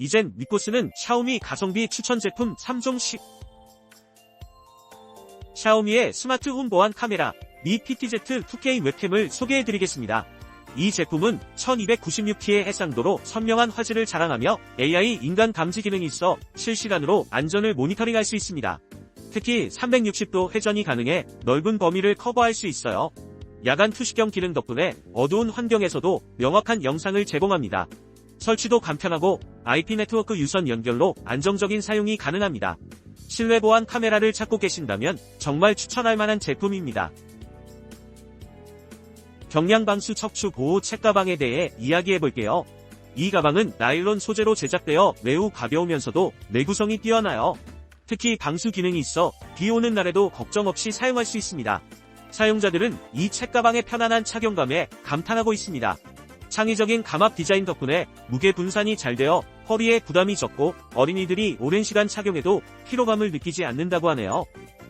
이젠 믿고 쓰는 샤오미 가성비 추천 제품 3종씩. 샤오미의 스마트 홈 보안 카메라 미 PTZ 2K 웹캠을 소개해드리겠습니다. 이 제품은 1296P의 해상도로 선명한 화질을 자랑하며 AI 인간 감지 기능이 있어 실시간으로 안전을 모니터링할 수 있습니다. 특히 360도 회전이 가능해 넓은 범위를 커버할 수 있어요. 야간 투시경 기능 덕분에 어두운 환경에서도 명확한 영상을 제공합니다. 설치도 간편하고 IP 네트워크 유선 연결로 안정적인 사용이 가능합니다. 실내 보안 카메라를 찾고 계신다면 정말 추천할 만한 제품입니다. 경량방수 척추 보호 책가방에 대해 이야기해볼게요. 이 가방은 나일론 소재로 제작되어 매우 가벼우면서도 내구성이 뛰어나요. 특히 방수 기능이 있어 비 오는 날에도 걱정 없이 사용할 수 있습니다. 사용자들은 이 책가방의 편안한 착용감에 감탄하고 있습니다. 창의적인 감압 디자인 덕분에 무게 분산이 잘 되어 허리에 부담이 적고 어린이들이 오랜 시간 착용해도 피로감을 느끼지 않는다고 하네요.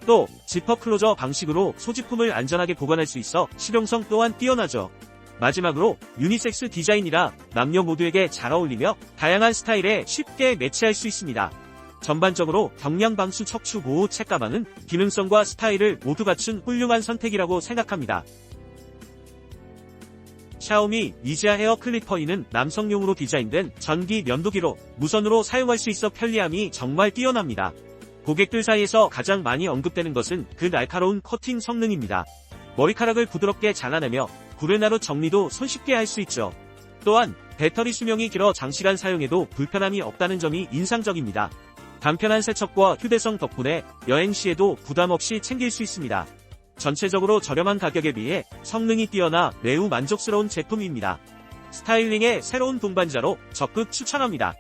또 지퍼 클로저 방식으로 소지품을 안전하게 보관할 수 있어 실용성 또한 뛰어나죠. 마지막으로 유니섹스 디자인이라 남녀 모두에게 잘 어울리며 다양한 스타일에 쉽게 매치할 수 있습니다. 전반적으로 경량 방수 척추 보호 책가방은 기능성과 스타일을 모두 갖춘 훌륭한 선택이라고 생각합니다. 샤오미 이지아 헤어 클리퍼이는 남성용으로 디자인된 전기 면도기로 무선으로 사용할 수 있어 편리함이 정말 뛰어납니다. 고객들 사이에서 가장 많이 언급되는 것은 그 날카로운 커팅 성능입니다. 머리카락을 부드럽게 잘라내며 구레나루 정리도 손쉽게 할 수 있죠. 또한 배터리 수명이 길어 장시간 사용해도 불편함이 없다는 점이 인상적입니다. 간편한 세척과 휴대성 덕분에 여행 시에도 부담 없이 챙길 수 있습니다. 전체적으로 저렴한 가격에 비해 성능이 뛰어나 매우 만족스러운 제품입니다. 스타일링의 새로운 동반자로 적극 추천합니다.